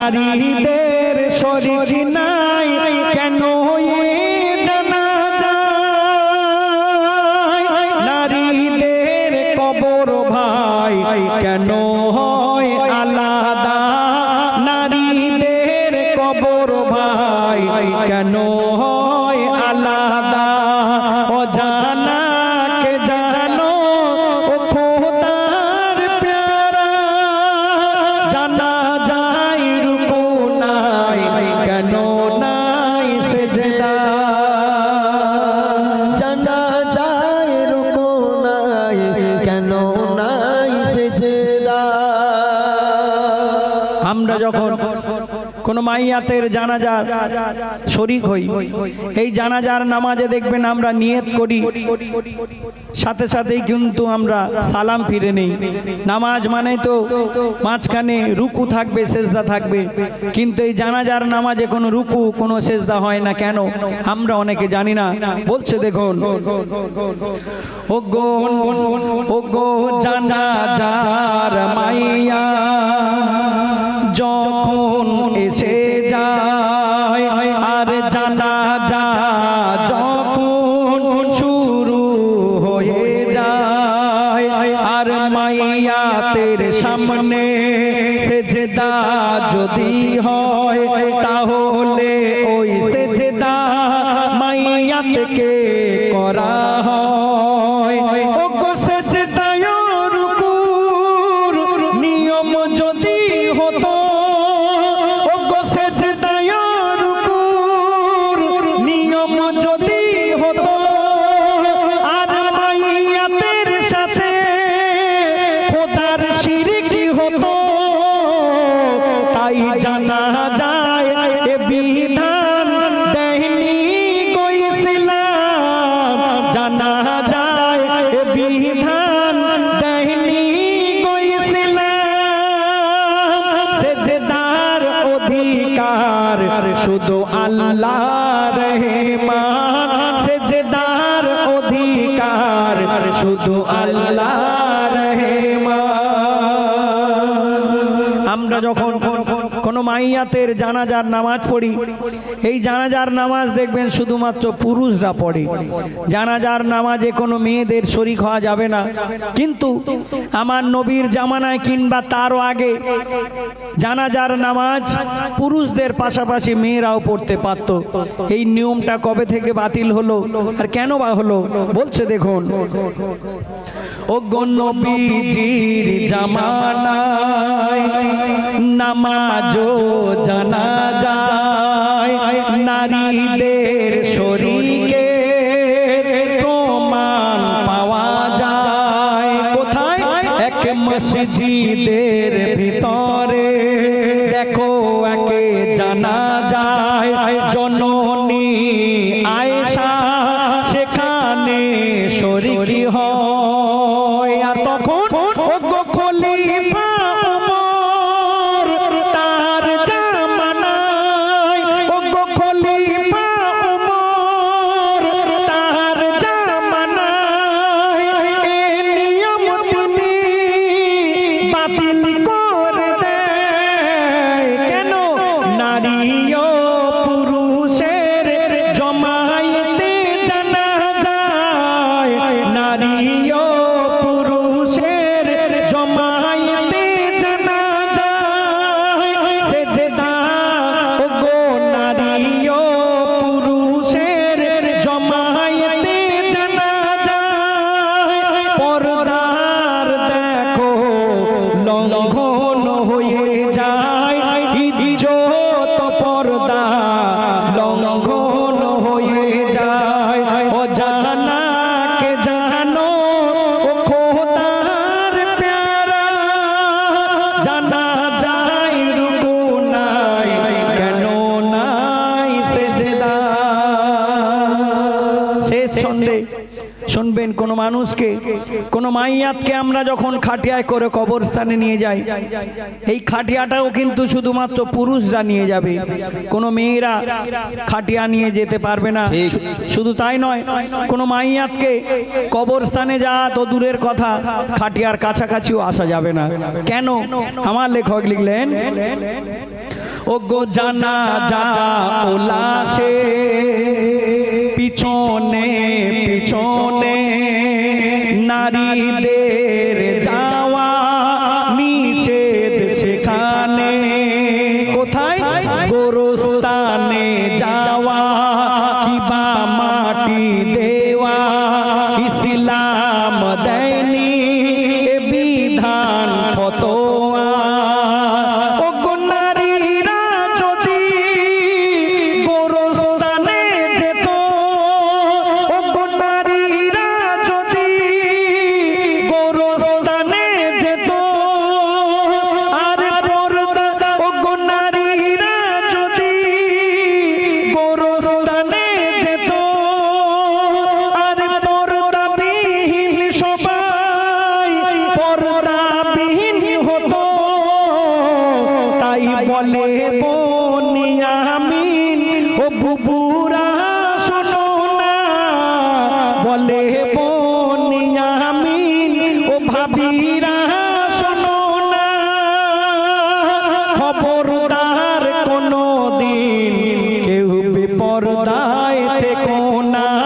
নারীদের শরীর নাই যখন কোন মাইয়াতের জানাজার শরিক হই, এই জানাজার নামাজে দেখবেন আমরা নিয়ত করি, সাথে সাথেই কিন্তু আমরা সালাম ফিরে নেই। নামাজ মানে তো মাঝখানে রুকু থাকবে, সেজদা থাকবে। কিন্তু এই জানাজার নামাজে কোনো রুকু, কোনো সেজদা হয় না কেন? আমরা অনেকে জানি না। বলছে দেখুন ও গো ও গো জানাজার মাইয়া। যখন এসে যায়, আর জানা যা যখন শুরু হয়ে যায়, আর মাইয়াতের সামনে সেজদা যদি হয়, তাহলে ওই সেজদা মাইয়াতকে তাই জানা যায় বিধান দেয়নি কই ইসলাম। জানা যায় বিধান দেয়নি কই ইসলাম। সেজদার অধিকার শুধু আল্লাহ রহমান। সেজদার অধিকার শুধু আল্লাহ রহমান। আমরা যখন কোন মাইয়াতের জানাজার নামাজ পড়ি। এই জানাজার নামাজ দেখবেন শুধুমাত্র পুরুষরা পড়ে। জানাজার নামাজে কোনো মেয়েদের শরিক হওয়া যাবে না। কিন্তু আমার নবীর জামানায় কিংবা তারও আগে জানাজার নামাজ পুরুষদের পাশাপাশি মেয়েরাও পড়তে পারত। এই নিয়মটা কবে থেকে বাতিল হলো আর কেন বা হলো, বলছে দেখুন। ও গণবীজির জামানায় নামাজও জানা যায়, নারীদের প্রমাণ পাওয়া যায়। কোথায়? এক মসজিদের ভিতরে। দেখো একে জানা যায় জননী বাতিল করে শেষ ছন্দে শুনবেন কোনো মানুষকে কোনো মাইয়াতকে আমরা যখন খাটিয়ায় করে কবরস্থানে নিয়ে যাই এই খাটিয়াটাও কিন্তু শুধুমাত্র পুরুষরা নিয়ে যাবে। কোনো মেয়েরা খাটিয়া নিয়ে যেতে পারবে না। শুধু তাই নয় কোনো মাইয়াতকে কবরস্থানে যাওয়া তো দূরের কথা খাটিয়ার কাছাকাছিও আসা যাবে না। কেন? আমার লেখক লিখলেন ও গো জানা যা ও লাশে পিছনে পিছনে নারীদের যাওয়া, নিষেধ সেখানে। কোথায়? গোরস্তানে যাওয়া কিবা মাটি দেওয়া, ইসলাম দেয়নি বিধান ফতোয়া থেকো না